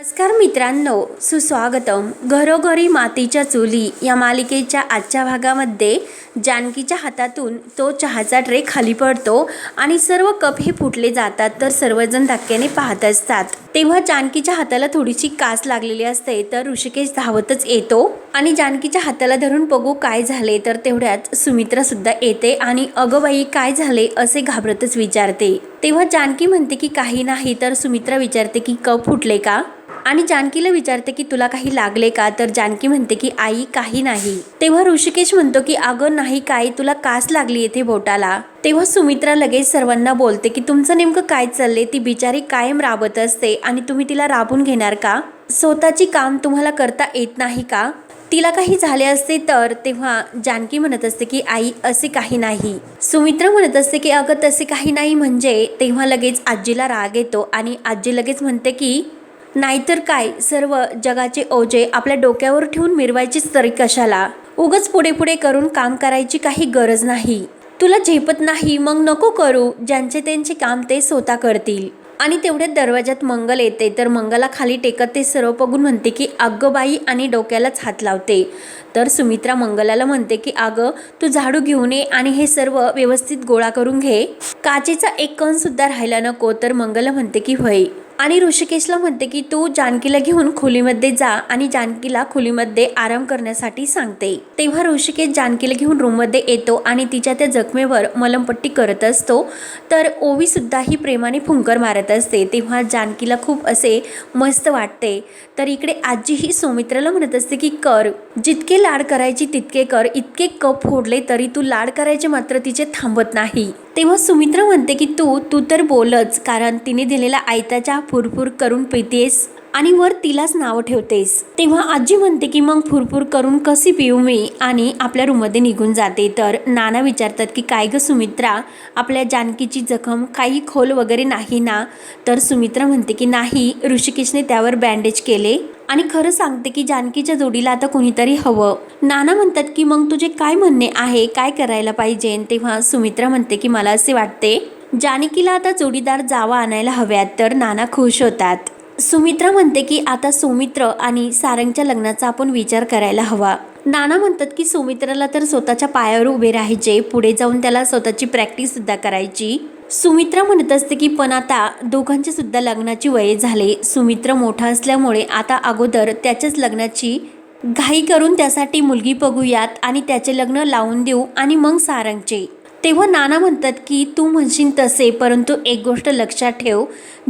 नमस्कार मित्रांनो सुस्वागतम. घरोघरी मातीच्या चुली या मालिकेच्या आजच्या भागामध्ये जानकीच्या हातातून तो चहाचा ट्रे खाली पडतो आणि सर्व कप हे फुटले जातात तर सर्वजण धक्क्याने पाहत असतात. तेव्हा जानकीच्या हाताला थोडीशी कास लागलेली असते तर ऋषिकेश धावतच येतो आणि जानकीच्या हाताला धरून बघू काय झाले तर तेवढ्यात सुमित्रा सुद्धा येते आणि अगं बाई काय झाले असे घाबरतच विचारते. तेव्हा जानकी म्हणते की काही नाही तर सुमित्रा विचारते की कप फुटले का? आणि जानकीला विचारते की तुला काही लागले का? तर जानकी म्हणते की आई काही नाही. तेव्हा ऋषिकेश म्हणतो की अगं नाही काय तुला कास लागली येथे बोटाला? तेव्हा सुमित्रा लगेच सर्वांना बोलते की तुमचं नेमकं काय चाललंय? ती बिचारी कायम राबत असते आणि तुम्ही तिला राबून घेणार का? स्वतःची काम तुम्हाला करता येत नाही का? तिला काही झाले असते तर? तेव्हा जानकी म्हणत असते की आई असे काही नाही. सुमित्रा म्हणत असते की अगं तसे काही नाही म्हणजे? तेव्हा लगेच आजीला राग येतो आणि आजी लगेच म्हणते की नाहीतर काय? सर्व जगाचे ओझे आपल्या डोक्यावर ठेवून मिरवायचीच तरी कशाला? उगच पुढे पुढे करून काम करायची काही गरज नाही. तुला झेपत नाही मग नको करू. ज्यांचे त्यांचे काम ते स्वतः करतील. आणि तेवढ्यात दरवाज्यात मंगल येते तर मंगला खाली टेकत ते सर्व बघून म्हणते की अगं बाई आणि डोक्यालाच हात लावते. तर सुमित्रा मंगलाला म्हणते की अगं तू झाडू घेऊन ये आणि हे सर्व व्यवस्थित गोळा करून घे. काचेचा एक कण सुद्धा राहिला नको. तर मंगला म्हणते की होय. आणि ऋषिकेशला म्हणते की तू जानकीला घेऊन खोलीमध्ये जा आणि जानकीला खोलीमध्ये आराम करण्यासाठी सांगते. तेव्हा ऋषिकेश जानकीला घेऊन रूममध्ये येतो आणि तिच्या त्या जखमेवर मलमपट्टी करत असतो. तर ओवी सुद्धा ही प्रेमाने फुंकर मारत असते. तेव्हा जानकीला खूप असे मस्त वाटते. तर इकडे आजी ही सौमित्राला म्हणत असते की कर जितके लाड करायची तितके कर. इतके कप फोडले तरी तू लाड करायचे मात्र तिचे थांबत नाही. तेव्हा सुमित्रा म्हणते की तू तू तर बोलच कारण तिने दिलेला आयताच्या फुरफुर करून पितेस. आणि वर तिलाच नाव ठेवतेस. तेव्हा आजी म्हणते की मग फुरफुर करून कशी पिऊ मी? आणि आपल्या रूममध्ये निघून जाते. तर नाना विचारतात की काय ग सुमित्रा? आपल्या जानकीची जखम काही खोल वगैरे नाही ना? तर सुमित्रा म्हणते की नाही ऋषिकेशने त्यावर बँडेज केले. आणि खरं सांगते की जानकीच्या जोडीला आता कोणीतरी हवं. नाना म्हणतात की मग तुझे काय म्हणणे आहे? काय करायला पाहिजे? तेव्हा सुमित्रा म्हणते की मला असे वाटते जानकीला आता जोडीदार जावा आणायला हव्यात. तर नाना खुश होतात. सुमित्रा म्हणते की आता सुमित्र आणि सारंगच्या लग्नाचा आपण विचार करायला हवा. नाना म्हणतात की सुमित्राला तर स्वतःच्या पायावर उभे राहायचे पुढे जाऊन त्याला स्वतःची प्रॅक्टिस सुद्धा करायची. सुमित्रा म्हणत असते की पण आता दोघांचे सुद्धा लग्नाची वये झाले. सुमित्र मोठा असल्यामुळे आता अगोदर त्याच्याच लग्नाची घाई करून त्यासाठी मुलगी बघूयात आणि त्याचे लग्न लावून देऊ आणि मग सारंगचे. तेव्हा नाना म्हणतात की तू म्हणशील तसे परंतु एक गोष्ट लक्षात ठेव.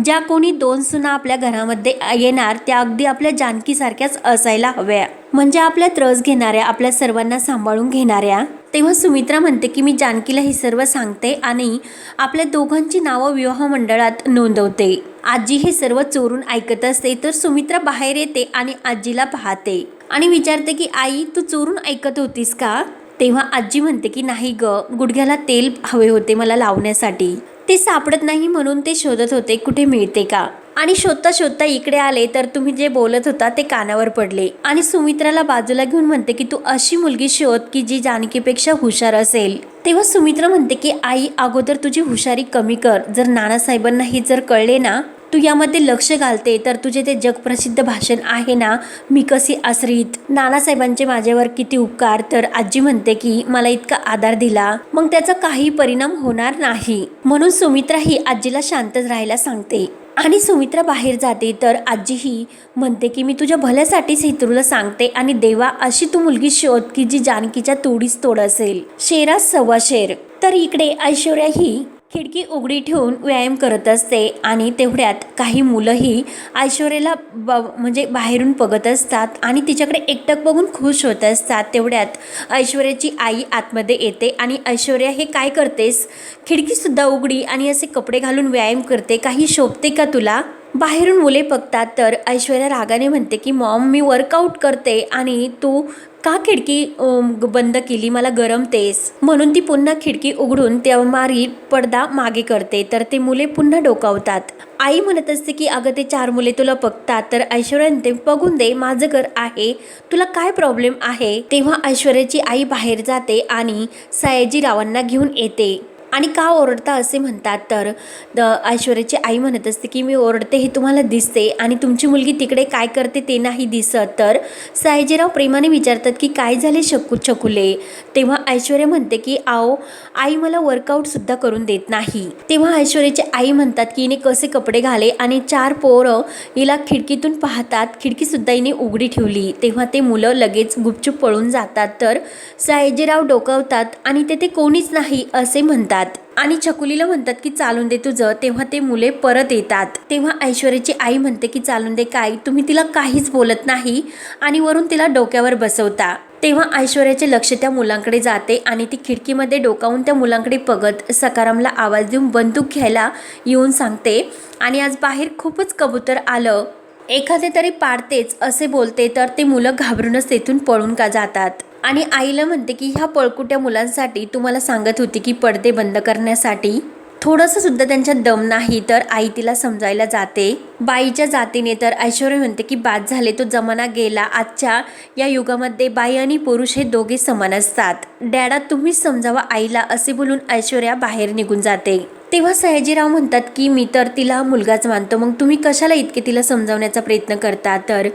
ज्या कोणी दोन सुना आपल्या घरामध्ये येणार त्या अगदी आपल्या जानकीसारख्याच असायला हव्या. म्हणजे आपल्या त्रस घेणाऱ्या आपल्या सर्वांना सांभाळून घेणाऱ्या. तेव्हा सुमित्रा म्हणते की मी जानकीला हे सर्व सांगते आणि आपल्या दोघांची नावं विवाह मंडळात नोंदवते. आजी हे सर्व चोरून ऐकत असते तर सुमित्रा बाहेर येते आणि आजीला पाहते. आणि विचारते की आई तू चोरून ऐकत होतीस का? तेव्हा आजी म्हणते की नाही ग गुडघ्याला तेल हवे होते मला लावण्यासाठी. ते सापडत नाही म्हणून ते शोधत होते कुठे मिळते का? आणि शोधता शोधता इकडे आले तर तुम्ही जे बोलत होता ते कानावर पडले. आणि सुमित्राला बाजूला घेऊन म्हणते की तू अशी मुलगी शोध की जी जानकीपेक्षा हुशार असेल. तेव्हा सुमित्रा म्हणते की आई अगोदर तुझी हुशारी कमी कर. जर नानासाहेबांना हे जर कळले ना तू यामध्ये लक्ष घालते तर तुझे ते जगप्रसिद्ध भाषण आहे ना मी कसी आश्रित? नानासाहेबांचे माझ्यावर किती उपकार तर आजी म्हणते की मला इतका आधार दिला. मग त्याचा काही परिणाम होणार नाही. म्हणून सुमित्रा ही आजीला शांतच राहायला सांगते. आणि सुमित्रा बाहेर जाते तर आजीही म्हणते की मी तुझ्या भल्यासाठीच हे तुला सांगते आणि देवा अशी तू मुलगी शोध की जी जानकीच्या तोडीस तोड असेल. शेरा सव्वा शेर तर इकडे ऐश्वर्या ही खिडकी उघडी ठेवून व्यायाम करत असते आणि तेवढ्यात काही मुलंही ऐश्वर्याला ब म्हणजे बाहेरून बघत असतात आणि तिच्याकडे एकटक बघून खुश होत असतात. तेवढ्यात ऐश्वर्याची आई आतमध्ये येते आणि ऐश्वर्या हे काय करतेस? खिडकीसुद्धा उघडी आणि असे कपडे घालून व्यायाम करते? काही शोभते का तुला? बाहेरून मुले बघतात तर ऐश्वर्या रागाने म्हणते की मॉम मी वर्कआउट करते आणि तू का खिडकी बंद केली? मला गरमतेस म्हणून ती पुन्हा खिडकी उघडून त्या मारी पडदा मागे करते तर ते मुले पुन्हा डोकावतात. आई म्हणत असते की अगं ते चार मुले तुला बघतात तर ऐश्वर्याने ते बघून दे माझं घर आहे तुला काय प्रॉब्लेम आहे? तेव्हा ऐश्वर्याची आई बाहेर जाते आणि सयाजीरावांना घेऊन येते. आणि का ओरडता असे म्हणतात? तर द ऐश्वर्याची आई म्हणत असते की मी ओरडते हे तुम्हाला दिसते आणि तुमची मुलगी तिकडे काय करते ते नाही दिसत. तर सायजीराव प्रेमाने विचारतात की काय झाले शकू छकुले? तेव्हा ऐश्वर्या म्हणते की आओ आई मला वर्कआउटसुद्धा करून देत नाही. तेव्हा ऐश्वर्याची आई म्हणतात की हिने कसे कपडे घाले आणि चार पोरं हिला खिडकीतून पाहतात खिडकीसुद्धा हिने उघडी ठेवली. तेव्हा ते मुलं लगेच गुपचूप पळून जातात. तर सायजीराव डोकावतात आणि तेथे कोणीच नाही असे म्हणतात. आणि छकुलीला म्हणतात की चालून दे तुझं. तेव्हा ते मुले परत येतात. तेव्हा ऐश्वर्याची आई म्हणते की चालून दे काय? तुम्ही तिला काहीच बोलत नाही. आणि वरून तिला डोक्यावर बसवता. तेव्हा ऐश्वर्याचे लक्ष त्या मुलांकडे जाते आणि ती खिडकीमध्ये डोकावून त्या मुलांकडे बघत सकारामला आवाज देऊन बंदूक घ्यायला येऊन सांगते आणि आज बाहेर खूपच कबूतर आलं. एखादे तरी पाडतेच असे बोलते तर ते मुलं घाबरूनच तेथून पळून का जातात? आणि आईला म्हणते की ह्या पळकुट्या मुलांसाठी तुम्हाला सांगत होती की पडदे बंद करण्यासाठी. थोडंसं सुद्धा त्यांच्यात दम नाही तर आई तिला समजायला जाते. बाईच्या जातीने तर ऐश्वर्या म्हणते की बाद झाले तो जमाना गेला. आजच्या या युगामध्ये बाई आणि पुरुष हे दोघे समान असतात. डॅडा तुम्हीच समजावा आईला असे बोलून ऐश्वर्या बाहेर निघून जाते. तेव्हा सयाजीराव म्हणतात की मी तर तिला मुलगाच मानतो. मग तुम्ही कशाला इतके तिला समजावण्याचा प्रयत्न करता? तर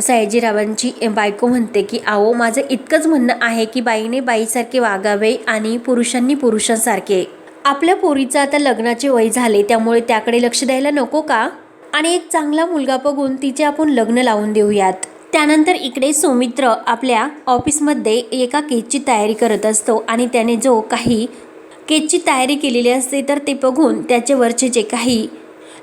सयाजीरावांची बायको म्हणते की आओ माझं इतकंच म्हणणं आहे की बाईने बाईसारखे वागावे आणि पुरुषांनी पुरुषांसारखे आपल्या पोरीचं आता लग्नाचे वय झाले त्यामुळे त्याकडे लक्ष द्यायला नको का? आणि एक चांगला मुलगा बघून तिचे आपण लग्न लावून देऊयात. त्यानंतर इकडे सौमित्र आपल्या ऑफिसमध्ये एका केकची तयारी करत असतो आणि त्याने जो काही केकची तयारी केलेली असते तर ते बघून त्याचे वरचे जे काही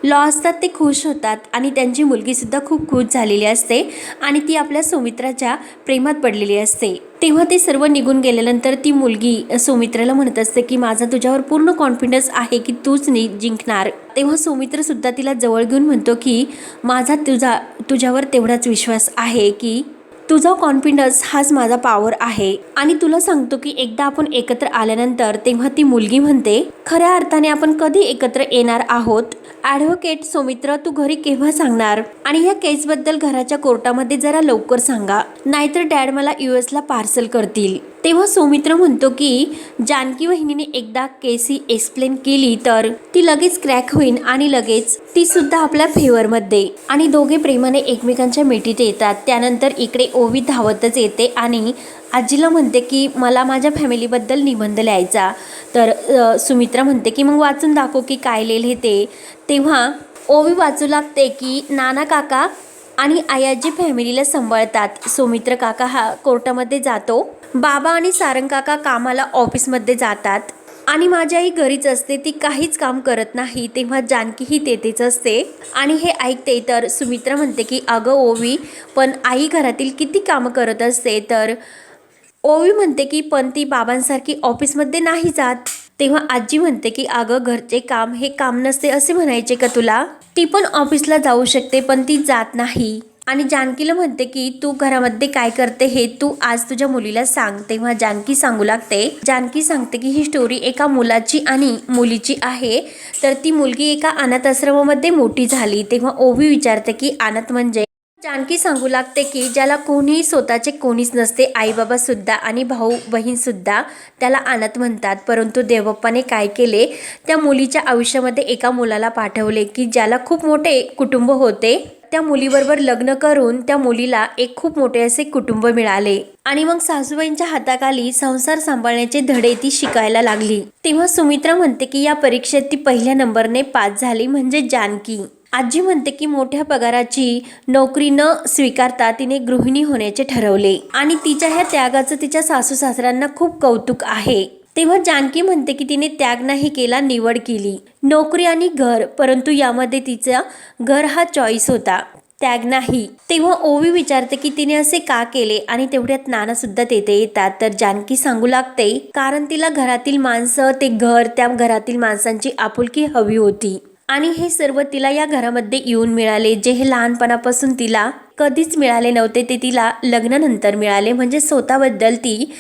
लॉ असतात ते खुश होतात आणि त्यांची मुलगीसुद्धा खूप खुश झालेली असते आणि ती आपल्या सुमित्राच्या प्रेमात पडलेली असते. तेव्हा ते सर्व निघून गेल्यानंतर ती मुलगी सुमित्राला म्हणत असते की माझा तुझ्यावर पूर्ण कॉन्फिडन्स आहे की तूच नि जिंकणार. तेव्हा सुमित्रसुद्धा तिला जवळ घेऊन म्हणतो की माझा तुझा तुझ्यावर तेवढाच विश्वास आहे की तुझा कॉन्फिडन्स हाच माझा पॉवर आहे. आणि तुला सांगतो की एकदा आपण एकत्र आल्यानंतर तेव्हा ती मुलगी म्हणते खऱ्या अर्थाने आपण कधी एकत्र येणार आहोत? ॲडव्होकेट सौमित्र तू घरी केव्हा सांगणार? आणि या केसबद्दल घराच्या कोर्टामध्ये जरा लवकर सांगा. नाहीतर डॅड मला यू एसला पार्सल करतील. तेव्हा सौमित्र म्हणतो की जानकी वहिनीने एकदा केसी एक्सप्लेन केली तर ती लगेच क्रॅक होईल आणि लगेच ती सुद्धा आपल्या फेवरमध्ये. आणि दोघे प्रेमाने एकमेकांच्या मिठीत येतात. त्यानंतर इकडे ओवी धावतच येते आणि आजीला म्हणते की मला माझ्या फॅमिलीबद्दल निबंध लिहायचा. तर सुमित्रा म्हणते की मग वाचून दाखव की काय लिहिले ते. तेव्हा ओवी वाचू लागते की नाना काका आणि आयाजी फॅमिलीला सांभाळतात. सुमित्र काका हा कोर्टामध्ये जातो. बाबा आणि सारंगकाका कामाला ऑफिसमध्ये जातात आणि माझ्याही आई घरीच असते ती काहीच काम करत नाही तेव्हा जानकी ही तेथेच असते. आणि हे ऐकते तर सुमित्रा म्हणते की अगं ओवी पण आई घरातील किती कामं करत असते? तर ओवी म्हणते की पण ती बाबांसारखी ऑफिसमध्ये नाही जात. तेव्हा आजी म्हणते की अगं घरचे काम हे काम नसते असे म्हणायचे का तुला? ती पण ऑफिसला जाऊ शकते पण ती जात नाही. आणि जानकीला म्हणते की तू घरामध्ये काय करते हे तू आज तुझ्या मुलीला सांग. तेव्हा जानकी सांगू लागते. जानकी सांगते की ही स्टोरी एका मुलाची आणि मुलीची आहे. तर ती मुलगी एका अनाथ आश्रमामध्ये मोठी झाली. तेव्हा ओवी विचारते की अनाथ म्हणजे? जानकी सांगू लागते की ज्याला कोणीही स्वतःचे कोणीच नसते आईबाबा सुद्धा आणि भाऊ बहीण सुद्धा त्याला अनाथ म्हणतात. परंतु देवप्पाने काय केले? त्या मुलीच्या आयुष्यामध्ये एका मुलाला पाठवले की ज्याला खूप मोठे कुटुंब होते. त्या मुलीबरोबर लग्न करून त्या मुलीला एक खूप मोठे असे कुटुंब मिळाले. आणि मग सासूबाईंच्या हाताखाली संसार सांभाळण्याचे धडे ती शिकायला लागली. तेव्हा सुमित्रा म्हणते की या परीक्षेत ती पहिल्या नंबरने पास झाली म्हणजे जानकी. आजी म्हणते की मोठ्या पगाराची नोकरी न स्वीकारता तिने गृहिणी होण्याचे ठरवले. आणि तिच्या ह्या त्यागाचं तिच्या सासू सासऱ्यांना खूप कौतुक आहे. तेव्हा जानकी म्हणते की तिने त्याग नाही केला निवड केली. नोकरी आणि घर परंतु यामध्ये तिचा घर हा चॉईस होता. त्याग नाही. तेव्हा ओवी विचारते की तिने असे का केले आणि तेवढ्यात नाना सुद्धा तेथे येतात. तर जानकी सांगू लागते कारण तिला घरातील माणसं ते घर त्या घरातील माणसांची आपुलकी हवी होती. आणि हे सर्व तिला या घरामध्ये येऊन मिळाले. जे हे लहानपणापासून तिला कधीच मिळाले नव्हते ते तिला लग्नानंतर मिळाले. म्हणजे स्वतःबद्दल ती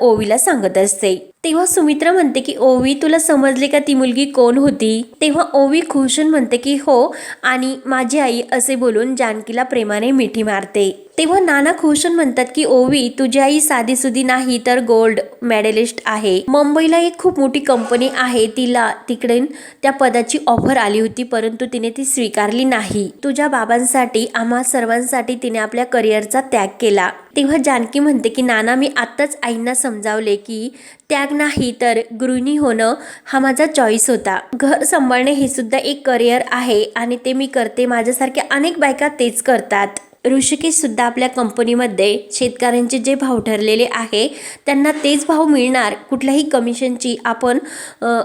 ओवीला सांगत असते. तेव्हा सुमित्रा म्हणते की ओवी तुला समजले का ती मुलगी कोण होती? तेव्हा ओवी खुशून म्हणते की हो आणि माझी आई असे बोलून जानकीला प्रेमाने मिठी मारते. तेव्हा नाना खुशून म्हणतात की ओवी तुझी आई साधीसुधी नाही तर गोल्ड मेडलिस्ट आहे. मुंबईला एक खूप मोठी कंपनी आहे. तिला तिकडे त्या पदाची ऑफर आली होती परंतु तिने ती स्वीकारली नाही. तुझ्या बाबांसाठी आम्हा सर्वांसाठी तिने आपल्या करिअरचा त्याग केला. तेव्हा जानकी म्हणते की नाना मी आत्ताच आईंना समजावले की त्याग नाही तर गृहिणी होणं हा माझा चॉईस होता. घर सांभाळणे हे सुद्धा एक करिअर आहे आणि ते मी करते. माझ्यासारख्या अनेक बायका तेच करतात. ऋषिकेशसुद्धा आपल्या कंपनीमध्ये शेतकऱ्यांचे जे भाव ठरलेले आहे त्यांना तेच भाव मिळणार कुठल्याही कमिशनची आपण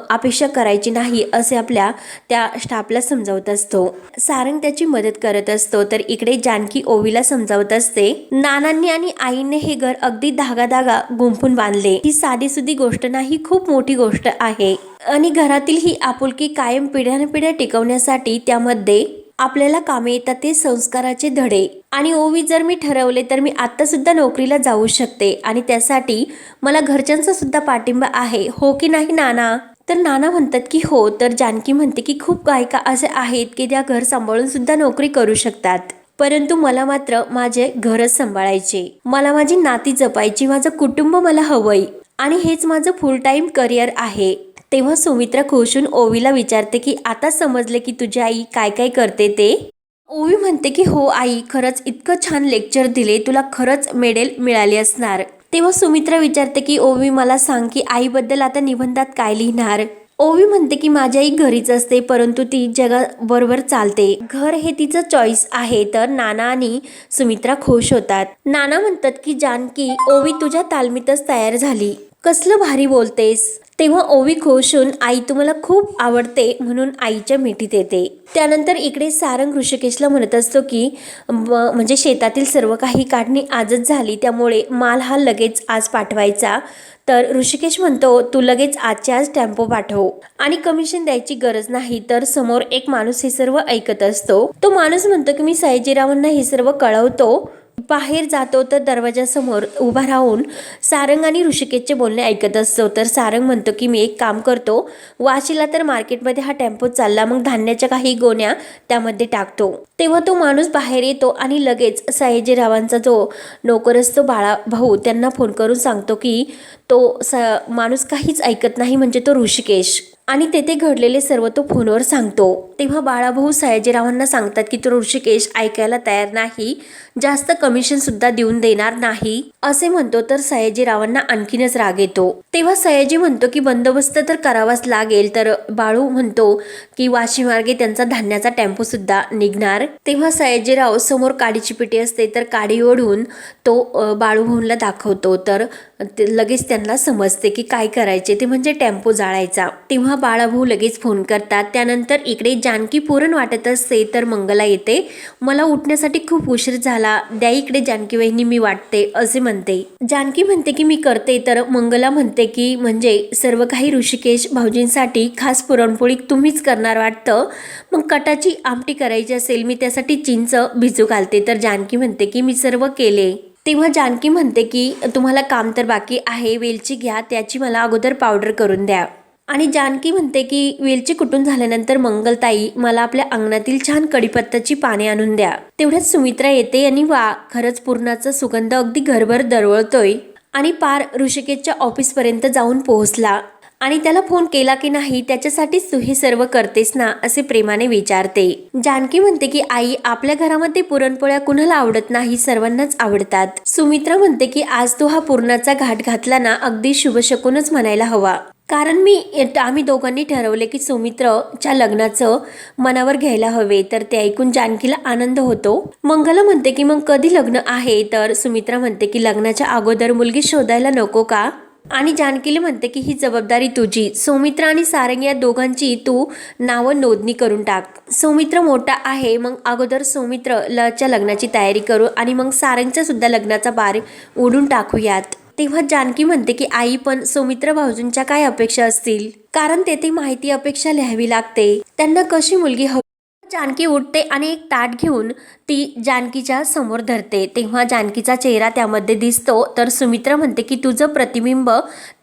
अपेक्षा करायची नाही असे आपल्या त्या स्टाफला समजावत असतो. सारंग त्याची मदत करत असतो. तर इकडे जानकी ओवीला समजावत असते नानांनी आणि आईने हे घर अगदी धागा धागा गुंफून बांधले. ही साधी सुधी गोष्ट नाही खूप मोठी गोष्ट आहे. आणि घरातील ही आपुलकी कायम पिढ्यानपिढ्या टिकवण्यासाठी त्यामध्ये आपल्याला कामे येतात ते संस्काराचे धडे. आणि ओवी जर मी ठरवले तर मी आत्तासुद्धा नोकरीला जाऊ शकते. आणि त्यासाठी मला घरच्यांचा सुद्धा पाठिंबा आहे. हो की नाही नाना? तर नाना म्हणतात की हो. तर जानकी म्हणते की खूप गायिका असे आहेत की त्या घर सांभाळून सुद्धा नोकरी करू शकतात. परंतु मला मात्र माझे घरच सांभाळायचे. मला माझी नाती जपायची. माझं कुटुंब मला हवंय. आणि हेच माझं फुल टाइम करिअर आहे. तेव्हा सुमित्रा खुशून ओवीला विचारते की आता समजले की तुझी आई काय काय करते ते? ओवी म्हणते की हो आई खरंच इतकं छान लेक्चर दिले तुला खरंच मेडेल मिळाली असणार. तेव्हा सुमित्रा विचारते की ओवी मला सांग की आईबद्दल आता निबंधात काय लिहिणार? ओवी म्हणते की माझी आई घरीच असते परंतु ती जगाबरोबर चालते. घर हे तिचं चॉईस आहे तर नाना आणि सुमित्रा खुश होतात. नाना म्हणतात की जानकी ओवी तुझ्या तालमीतच तयार झाली. कसलं भारी बोलतेस? तेव्हा ओवी खुश होऊन आई तुम्हाला खूप आवडते म्हणून आईच्या मिठीत येते. त्यानंतर इकडे सारंग ऋषिकेशला म्हणत असतो की म्हणजे शेतातील सर्व काही काढणी आजच झाली त्यामुळे माल हा लगेच आज पाठवायचा तर ऋषिकेश म्हणतो तू लगेच आजच्या आज टेम्पो पाठव आणि कमिशन द्यायची गरज नाही तर समोर एक माणूस हे सर्व ऐकत असतो. तो माणूस म्हणतो की मी सयाजीरावांना हे सर्व कळवतो. बाहेर जातो तर दरवाजासमोर उभा राहून सारंग आणि ऋषिकेशचे बोलणे ऐकत असतो. तर सारंग म्हणतो की मी एक काम करतो. वाशीला तर मार्केटमध्ये हा टेम्पो चालला. मग धान्याच्या काही गोण्या त्यामध्ये टाकतो. तेव्हा तो माणूस बाहेर येतो आणि लगेच सयाजीरावांचा जो नोकर असतो बाळा भाऊ त्यांना फोन करून सांगतो की तो स माणूस काहीच ऐकत नाही. म्हणजे तो ऋषिकेश. आणि तेथे घडलेले सर्व तो फोनवर सांगतो. तेव्हा बाळाभाऊ सयाजीरावांना सांगतात की तो ऋषिकेश ऐकायला तयार नाही. जास्त कमिशन सुद्धा देऊन देणार नाही. असे म्हणतो तर सयाजीरावांना आणखीनच राग येतो. तेव्हा सयाजी म्हणतो की बंदोबस्त तर करावाच लागेल. तर बाळू म्हणतो की वाशी मार्गे त्यांचा धान्याचा टेम्पो सुद्धा निघणार. तेव्हा सयाजीराव समोर काडीची पिटी असते तर काडी ओढून तो बाळूभाऊला दाखवतो. तर ते लगेच त्यांना समजते की काय करायचे. ते म्हणजे टेम्पो जाळायचा. तेव्हा बाळाभाऊ लगेच फोन करतात. त्यानंतर इकडे जानकी पुरण वाटत असते तर मंगला येते. मला उठण्यासाठी खूप उशीर झाला. द्या इकडे जानकी वहिनी मी वाटते असे म्हणते. जानकी म्हणते की मी करते. तर मंगला म्हणते की म्हणजे सर्व काही ऋषिकेश भाऊजींसाठी खास पुरणपोळी तुम्हीच करणार वाटतं? मग कटाची आमटी करायची असेल मी त्यासाठी चिंच भिजू घालते. तर जानकी म्हणते की मी सर्व केले. तेव्हा जानकी म्हणते की तुम्हाला काम तर बाकी आहे वेलची घ्या त्याची मला अगोदर पावडर करून द्या. आणि जानकी म्हणते की वेलची कुटून झाल्यानंतर मंगलताई मला आपल्या अंगणातील छान कडीपत्ताची पाने आणून द्या. तेवढ्यात सुमित्रा येते आणि वा खरंच पूर्णाचा सुगंध अगदी घरभर दरवळतोय. आणि पार ऋषिकेशच्या ऑफिसपर्यंत जाऊन पोहोचला. आणि त्याला फोन केला की नाही त्याच्यासाठीच तू हे सर्व करतेस ना असे प्रेमाने विचारते. जानकी म्हणते की आई आपल्या घरामध्ये पुरणपोळ्या कुणाला आवडत नाही? सर्वांनाच आवडतात. सुमित्रा म्हणते की आज तू हा पूर्णाचा घाट घातला ना अगदी शुभशकूनच म्हणायला हवा. कारण मी आम्ही दोघांनी ठरवले की सुमित्रच्या लग्नाचं मनावर घ्यायला हवे तर ते ऐकून जानकीला आनंद होतो. मंगला म्हणते की मग कधी लग्न आहे? तर सुमित्रा म्हणते की लग्नाच्या अगोदर मुलगी शोधायला नको का? आणि जानकीला म्हणते की ही जबाबदारी तुझी. सौमित्र आणि सारंग या दोघांची तू नावं नोंदणी करून टाक. सौमित्र मोठा आहे मग अगोदर सौमित्र लच्या लग्नाची तयारी करू आणि मग सारंगच्या सुद्धा लग्नाचा बार ओढून टाकूयात तेव्हा जानकी म्हणते की आई पण सौमित्र भाऊजींच्या काय अपेक्षा असतील? कारण तेथे माहिती अपेक्षा लिहावी लागते. त्यांना कशी मुलगी हवी? जानकी उठते आणि एक ताट घेऊन ती जानकीच्या समोर धरते. तेव्हा जानकीचा चेहरा त्यामध्ये दिसतो. तर सुमित्रा म्हणते की तुझं प्रतिबिंब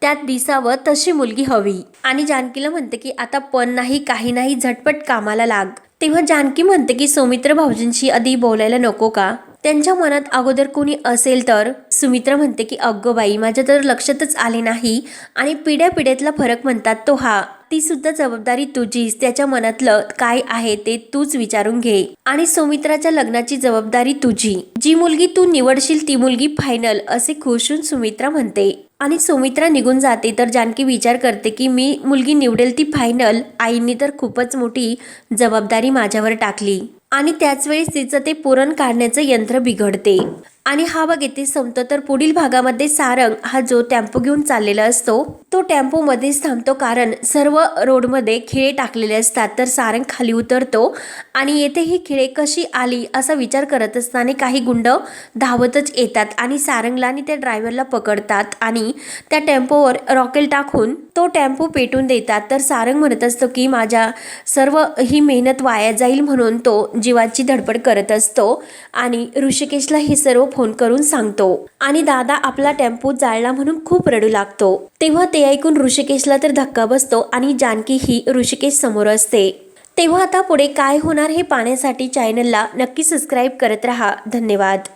त्यात दिसावं तशी मुलगी हवी. आणि जानकीला म्हणते की आता पण नाही काही नाही झटपट कामाला लाग. तेव्हा जानकी म्हणते की सौमित्र भाऊजींशी आधी बोलायला नको का? त्यांच्या मनात अगोदर कोणी असेल तर सुमित्रा म्हणते की अग्गो बाई माझ्या तर लक्षातच आले नाही. आणि पिढ्या पिढ्यातला फरक म्हणतात तो हा. तीसुद्धा जबाबदारी तुझीच. त्याच्या मनातलं काय आहे ते तूच विचारून घे. आणि सौमित्राच्या लग्नाची जबाबदारी तुझी. जी मुलगी तू निवडशील ती मुलगी फायनल असे खुशून सुमित्रा म्हणते. आणि सौमित्रा निघून जाते तर जानकी विचार करते की मी मुलगी निवडेल ती फायनल आईंनी तर खूपच मोठी जबाबदारी माझ्यावर टाकली. आणि त्याच वेळेस तिचं ते पुरण काढण्याचं यंत्र बिघडते. आणि हा भाग येथे संपतो. तर पुढील भागामध्ये सारंग हा जो टेम्पो घेऊन चाललेला असतो तो टेम्पो मध्येच थांबतो कारण सर्व रोडमध्ये खिळे टाकलेले असतात. तर सारंग खाली उतरतो आणि येथे ही खिळे कशी आली असा विचार करत असताना काही गुंड धावतच येतात आणि सारंगला आणि त्या ड्रायव्हरला पकडतात आणि त्या टेम्पोवर रॉकेल टाकून तो टेम्पो पेटून देतात. तर सारंग म्हणत असतो की माझ्या सर्व ही मेहनत वाया जाईल म्हणून तो जीवाची धडपड करत असतो आणि ऋषिकेशला हे सर्व फोन करून सांगतो. आणि दादा आपला टेम्पो जाळला म्हणून खूप रडू लागतो. तेव्हा ते ऐकून ऋषिकेशला तर धक्का बसतो आणि जानकी ही ऋषिकेश समोर असते. तेव्हा आता पुढे काय होणार हे पाहण्यासाठी चॅनलला नक्की सबस्क्राईब करत राहा. धन्यवाद.